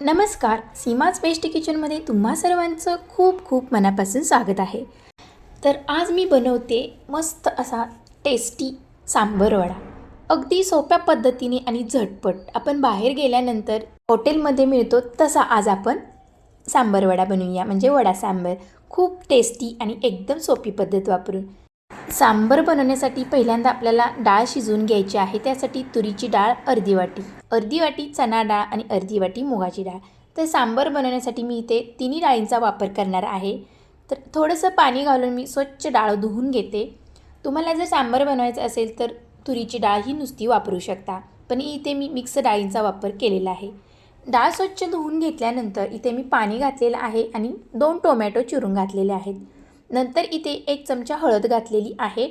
नमस्कार सीमाच बेस्ट किचनमध्ये तुम्हा सर्वांचं खूप खूप मनापासून स्वागत आहे. तर आज मी बनवते मस्त असा टेस्टी सांबर वडा. अगदी सोप्या पद्धतीने आणि झटपट आपण बाहेर गेल्यानंतर हॉटेलमध्ये मिळतो तसा आज आपण सांबर वडा बनवूया. म्हणजे वडा सांबर. खूप टेस्टी आणि एकदम सोपी पद्धत वापरून. सांबर बनवण्यासाठी पहिल्यांदा आपल्याला डाळ शिजवून घ्यायची आहे. त्यासाठी तुरीची डाळ अर्धी वाटी. अर्धी वाटी चणा डाळ आणि अर्धी वाटी मुगाची डाळ. तर सांबर बनवण्यासाठी मी इथे तिन्ही डाळींचा वापर करणार आहे. तर थोडंसं पाणी घालून मी स्वच्छ डाळ धुवून घेते. तुम्हाला जर सांबर बनवायचं असेल तर तुरीची डाळ ही नुसती वापरू शकता. पण इथे मी मिक्स डाळींचा वापर केलेला आहे. डाळ स्वच्छ धुवून घेतल्यानंतर इथे मी पाणी घातलेलं आहे आणि दोन टोमॅटो चिरून घातलेले आहेत. नंतर इथे एक चमचा हळद घातलेली आहे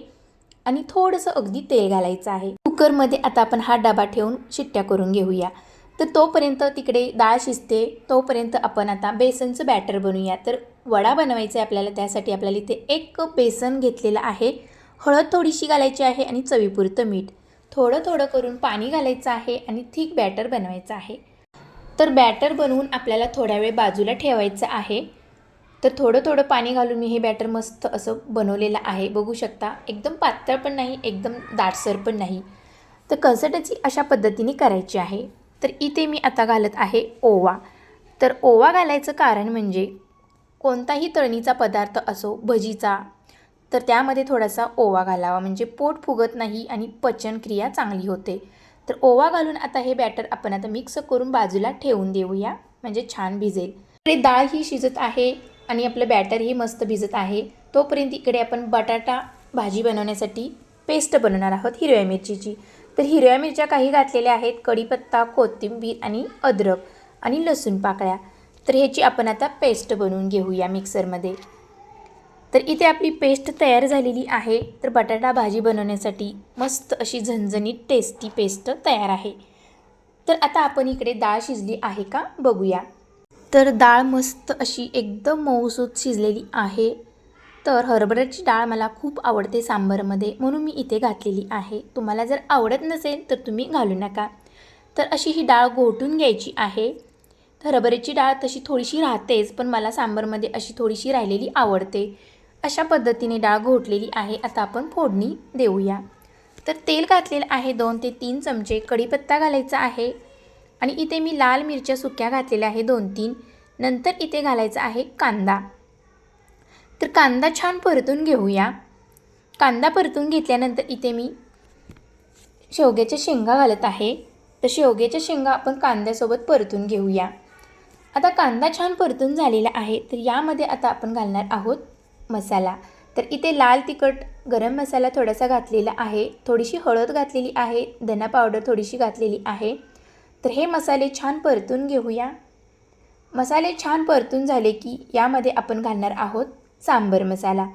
आणि थोडंसं अगदी तेल घालायचं आहे. कुकरमध्ये आता आपण हा डबा ठेवून शिट्ट्या करून घेऊया. तर तोपर्यंत तिकडे डाळ शिजते तोपर्यंत आपण आता बेसनचं बॅटर बनवूया. तर वडा बनवायचा आहे आपल्याला त्यासाठी आपल्याला इथे एक कप बेसन घेतलेलं आहे. हळद थोडीशी घालायची आहे आणि चवीपुरतं मीठ. थोडं थोडं करून पाणी घालायचं आहे आणि थिक बॅटर बनवायचं आहे. तर बॅटर बनवून आपल्याला थोड्या वेळ बाजूला ठेवायचं आहे. तर थोडं थोडं पाणी घालून मी हे बॅटर मस्त असं बनवलेलं आहे. बघू शकता एकदम पातळ पण नाही एकदम दाटसर पण नाही. तर कन्सर्टाची अशा पद्धतीने करायची आहे. तर इथे मी आता घालत आहे ओवा. तर ओवा घालायचं कारण म्हणजे कोणताही तळणीचा पदार्थ असो भजीचा तर त्यामध्ये थोडासा ओवा घालावा. म्हणजे पोट फुगत नाही आणि पचनक्रिया चांगली होते. तर ओवा घालून आता हे बॅटर आपण आता मिक्स करून बाजूला ठेवून देऊया. म्हणजे छान भिजेल. डाळ ही शिजत आहे. आणि आपलं बॅटरही मस्त भिजत आहे. तोपर्यंत इकडे आपण बटाटा भाजी बनवण्यासाठी पेस्ट बनवणार आहोत हिरव्या मिरचीची. तर हिरव्या मिरच्या काही घातलेल्या आहेत कढीपत्ता कोथिंबीर आणि अद्रक आणि लसूण पाकळ्या. तर ह्याची आपण आता पेस्ट बनवून घेऊया मिक्सरमध्ये तर इथे आपली पेस्ट तयार झालेली आहे. तर बटाटा भाजी बनवण्यासाठी मस्त अशी झणझणीत टेस्टी पेस्ट तयार आहे. तर आता आपण इकडे डाळ शिजली आहे का बघूया. तर डाळ मस्त अशी एकदम मऊसूत शिजलेली आहे. तर हरभऱ्याची डाळ मला खूप आवडते सांबरमध्ये म्हणून मी इथे घातलेली आहे. तुम्हाला जर आवडत नसेल तर तुम्ही घालू नका. तर अशी ही डाळ घोटून घ्यायची आहे. तर हरभऱ्याची डाळ तशी थोडीशी राहतेच पण मला सांबरमध्ये अशी थोडीशी राहिलेली आवडते. अशा पद्धतीने डाळ घोटलेली आहे. आता आपण फोडणी देऊया. तर तेल घातलेलं आहे दोन ते तीन चमचे. कढीपत्ता घालायचा आहे. आणि इथे मी लाल मिरच्या सुक्या घातलेल्या आहे दोन तीन. नंतर इथे घालायचा आहे कांदा. तर कांदा छान परतून घेऊया. कांदा परतून घेतल्यानंतर इथे मी शेवग्याच्या शेंगा घालत आहे. तर शेवग्याच्या शेंगा आपण कांद्यासोबत परतून घेऊया. आता कांदा छान परतून झालेला आहे. तर यामध्ये आता आपण घालणार आहोत मसाला. तर इथे लाल तिखट गरम मसाला थोडासा घातलेला आहे. थोडीशी हळद घातलेली आहे. धना पावडर थोडीशी घातलेली आहे. तर हे मसाले छान परतून घेऊया. मसाले छान परतून झाले की यामध्ये आपण घालणार आहोत सांबर मसाला.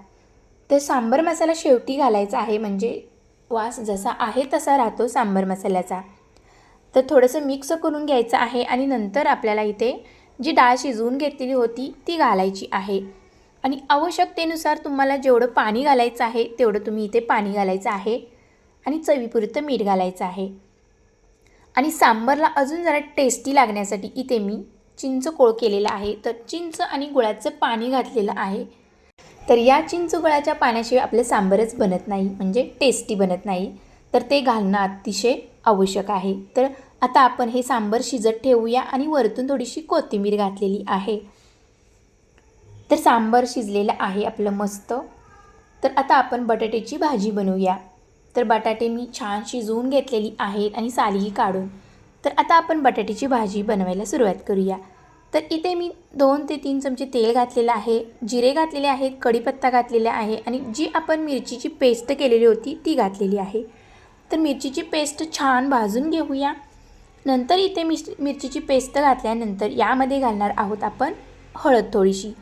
तर सांबर मसाला शेवटी घालायचा आहे म्हणजे वास जसा आहे तसा राहतो सांबर मसाल्याचा. तर थोडंसं मिक्स करून घ्यायचं आहे आणि नंतर आपल्याला इथे जी डाळ शिजवून घेतलेली होती ती घालायची आहे. आणि आवश्यकतेनुसार तुम्हाला जेवढं पाणी घालायचं आहे तेवढं तुम्ही इथे पाणी घालायचं आहे. आणि चवीपुरतं मीठ घालायचं आहे. आणि सांबरला अजून जरा टेस्टी लागण्यासाठी इथे मी चिंच कोळ केलेला आहे. तर चिंच आणि गुळाचं पाणी घातलेलं आहे. तर या चिंच गुळाच्या पाण्याशिवाय आपलं सांबरच बनत नाही म्हणजे टेस्टी बनत नाही. तर ते घालणं अतिशय आवश्यक आहे. तर आता आपण हे सांबर शिजत ठेवूया आणि वरतून थोडीशी कोथिंबीर घातलेली आहे. तर सांबर शिजलेलं आहे आपलं मस्त. तर आता आपण बटाट्याची भाजी बनवूया. तर बटाटे मी छान शिजवून घेतलेली आहेत आणि सालीही काढून. तर आता आपण बटाट्याची भाजी बनवायला सुरुवात करूया. तर इथे मी दोन ते तीन चमचे तेल घातलेलं आहे जिरे घातलेले आहेत कढीपत्ता घातलेला आहे आणि जी आपण मिरचीची पेस्ट केलेली होती ती घातलेली आहे. तर मिरचीची पेस्ट छान भाजून घेऊया. नंतर इथे मिश मिरचीची पेस्ट घातल्यानंतर यामध्ये घालणार आहोत आपण हळद थोडीशी.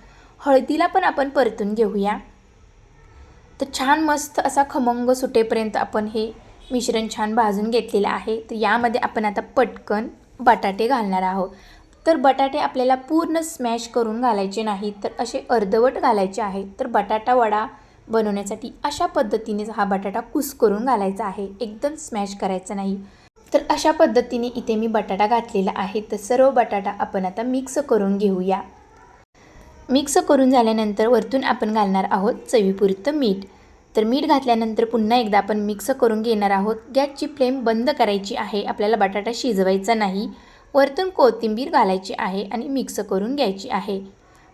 हळदीला पण आपण परतून घेऊया. तर छान मस्त असा खमंग सुटेपर्यंत आपण हे मिश्रण छान भाजून घेतलेलं आहे. तर यामध्ये आपण आता पटकन बटाटे घालणार आहोत. तर बटाटे आपल्याला पूर्ण स्मॅश करून घालायचे नाही तर असे अर्धवट घालायचे आहेत. तर बटाटा वडा बनवण्यासाठी अशा पद्धतीने हा बटाटा कुस करून घालायचा आहे. एकदम स्मॅश करायचा नाही. तर अशा पद्धतीने इथे मी बटाटा घातलेला आहे. तर सर्व बटाटा आपण आता मिक्स करून घेऊया. मिक्स करून झाल्यानंतर वरतून आपण घालणार आहोत चवीपुरतं मीठ. तर मीठ घातल्यानंतर पुन्हा एकदा आपण मिक्स करून घेणार आहोत. गॅसची फ्लेम बंद करायची आहे. आपल्याला बटाटा शिजवायचा नाही. वरतून कोथिंबीर घालायची आहे आणि मिक्स करून घ्यायची आहे.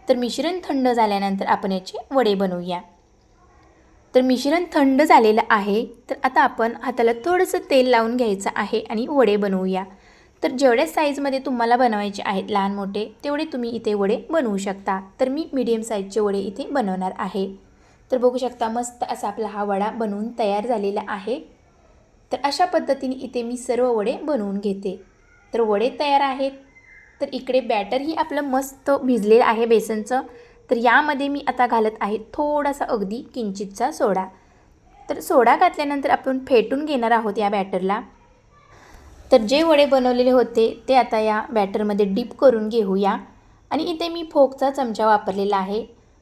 तर मिश्रण थंड झाल्यानंतर आपण याचे वडे बनवूया. तर मिश्रण थंड झालेलं आहे. तर आता आपण हाताला थोडंसं तेल लावून घ्यायचं आहे आणि वडे बनवूया. तर जेवढ्या साईजमध्ये तुम्हाला बनवायचे आहेत लहान मोठे तेवढे तुम्ही इथे वडे बनवू शकता. तर मी मीडियम साईजचे वडे इथे बनवणार आहे. तर बघू शकता मस्त असा आपला हा वडा बनवून तयार झालेला आहे. तर अशा पद्धतीने इथे मी सर्व वडे बनवून घेते. तर वडे तयार आहेत. तर इकडे बॅटरही आपलं मस्त भिजलेलं आहे बेसनचं. तर यामध्ये मी आता घालत आहे थोडासा अगदी किंचितचा सोडा. तर सोडा घातल्यानंतर आपण फेटून घेणार आहोत या बॅटरला तर जे वडे बनवलेले होते ते आता या बॅटरमध्ये डीप करून घेऊया. आणि इथे मी फोकचा चमचा वापरलेला आहे.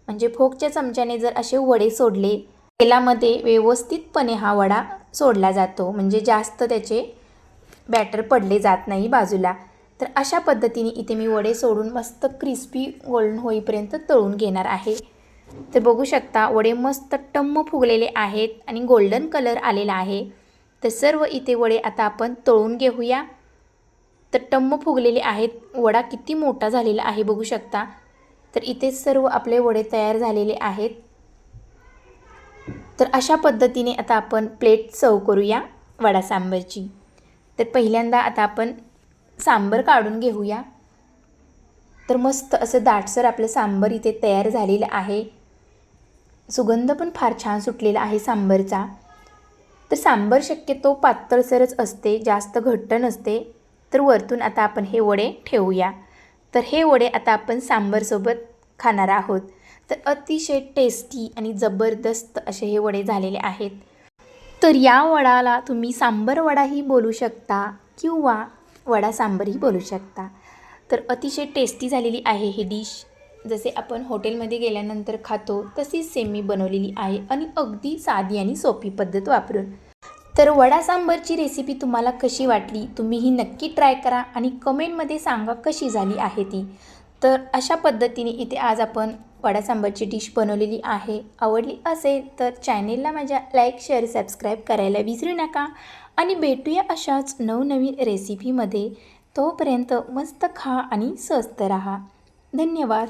म्हणजे फोकच्या चमच्याने जर असे वडे सोडले तेलामध्ये व्यवस्थितपणे हा वडा सोडला जातो. म्हणजे जास्त त्याचे बॅटर पडले जात नाही बाजूला. तर अशा पद्धतीने इथे मी वडे सोडून मस्त क्रिस्पी गोल्डन होईपर्यंत तळून घेणार आहे. तर बघू शकता वडे मस्त टम्म फुगलेले आहेत आणि गोल्डन कलर आलेला आहे. तर सर्व इथे वडे आता आपण तळून घेऊया. तर टम्म फुगलेले आहेत. वडा किती मोठा झालेला आहे बघू शकता. तर इथे सर्व आपले वडे तयार झालेले आहेत. तर अशा पद्धतीने आता आपण प्लेट सर्व करूया वडा सांबरची. तर पहिल्यांदा आता आपण सांबर काढून घेऊया. तर मस्त असं दाटसर आपलं सांबर इथे तयार झालेलं आहे. सुगंध पण फार छान सुटलेला आहे सांबरचा. तर सांबर शक्यतो पातळसरच असते जास्त घट्ट नसते. तर वरतून आता आपण हे वडे ठेवूया. तर हे वडे आता आपण सांबरसोबत खाणार आहोत. तर अतिशय टेस्टी आणि जबरदस्त असे हे वडे झालेले आहेत. तर या वडाला तुम्ही सांबर वडाही बोलू शकता किंवा वडा सांबरही बोलू शकता. तर अतिशय टेस्टी झालेली आहे ही डिश जसे आपण हॉटेलमध्ये गेल्यानंतर खातो तशीच सेम मी बनवलेली आहे आणि अगदी साधी आणि सोपी पद्धत वापरून. तर वडा सांबरची रेसिपी तुम्हाला कशी वाटली? तुम्ही ही नक्की ट्राय करा आणि कमेंटमध्ये सांगा कशी झाली आहे ती. तर अशा पद्धतीने इथे आज आपण वडा सांबरची डिश बनवलेली आहे. आवडली असेल तर चॅनेलला माझ्या लाईक शेअर सबस्क्राईब करायला विसरू नका. आणि भेटूया अशाच नवनवीन रेसिपीमध्ये तोपर्यंत मस्त खा आणि स्वस्त रहा. धन्यवाद.